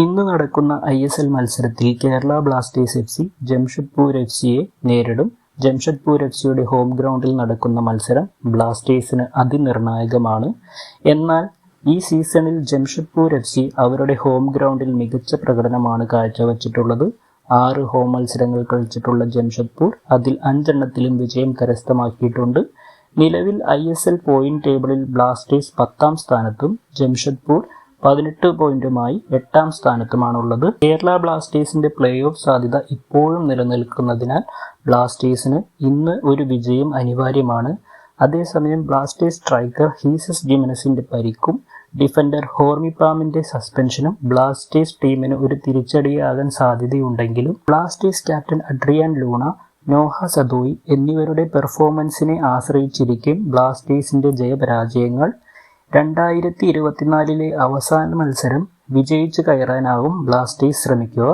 ഇന്ന് നടക്കുന്ന I S L മത്സരത്തിൽ Kerala Blasters F C Jamshedpur F സിയെ നേരിടും. ജംഷഡ്പൂർ എഫ് സിയുടെ ഹോം ഗ്രൗണ്ടിൽ നടക്കുന്ന മത്സരം ബ്ലാസ്റ്റേഴ്സിന് അതിനിർണായകമാണ്. എന്നാൽ ഈ സീസണിൽ ജംഷഡ്പൂർ എഫ് സി അവരുടെ ഹോം ഗ്രൗണ്ടിൽ മികച്ച പ്രകടനമാണ് കാഴ്ചവെച്ചിട്ടുള്ളത്. ആറ് ഹോം മത്സരങ്ങൾ കളിച്ചിട്ടുള്ള ജംഷഡ്പൂർ അതിൽ അഞ്ചെണ്ണത്തിലും വിജയം കരസ്ഥമാക്കിയിട്ടുണ്ട്. നിലവിൽ ഐ എസ് എൽ പോയിന്റ് ടേബിളിൽ ബ്ലാസ്റ്റേഴ്സ് പത്താം സ്ഥാനത്തും ജംഷഡ്പൂർ പതിനെട്ട് പോയിന്റുമായി എട്ടാം സ്ഥാനത്തുമാണുള്ളത്. കേരള ബ്ലാസ്റ്റേഴ്സിന്റെ പ്ലേ ഓഫ് സാധ്യത ഇപ്പോഴും നിലനിൽക്കുന്നതിനാൽ ബ്ലാസ്റ്റേഴ്സിന് ഇന്ന് ഒരു വിജയം അനിവാര്യമാണ്. അതേസമയം ബ്ലാസ്റ്റേഴ്സ് സ്ട്രൈക്കർ ഹീസസ് ജിമനസിന്റെ പരിക്കും ഡിഫൻഡർ ഹോർമിപാമിന്റെ സസ്പെൻഷനും ബ്ലാസ്റ്റേഴ്സ് ടീമിന് ഒരു തിരിച്ചടിയാകാൻ സാധ്യതയുണ്ടെങ്കിലും Blasters captain Adrian Luna Noah Sadaoui എന്നിവരുടെ പെർഫോമൻസിനെ ആശ്രയിച്ചിരിക്കും ബ്ലാസ്റ്റേഴ്സിന്റെ ജയപരാജയങ്ങൾ. രണ്ടായിരത്തി ഇരുപത്തിനാലിലെ അവസാന മത്സരം വിജയിച്ചു കയറാനാവും ബ്ലാസ്റ്റേഴ്സ് ശ്രമിക്കുക.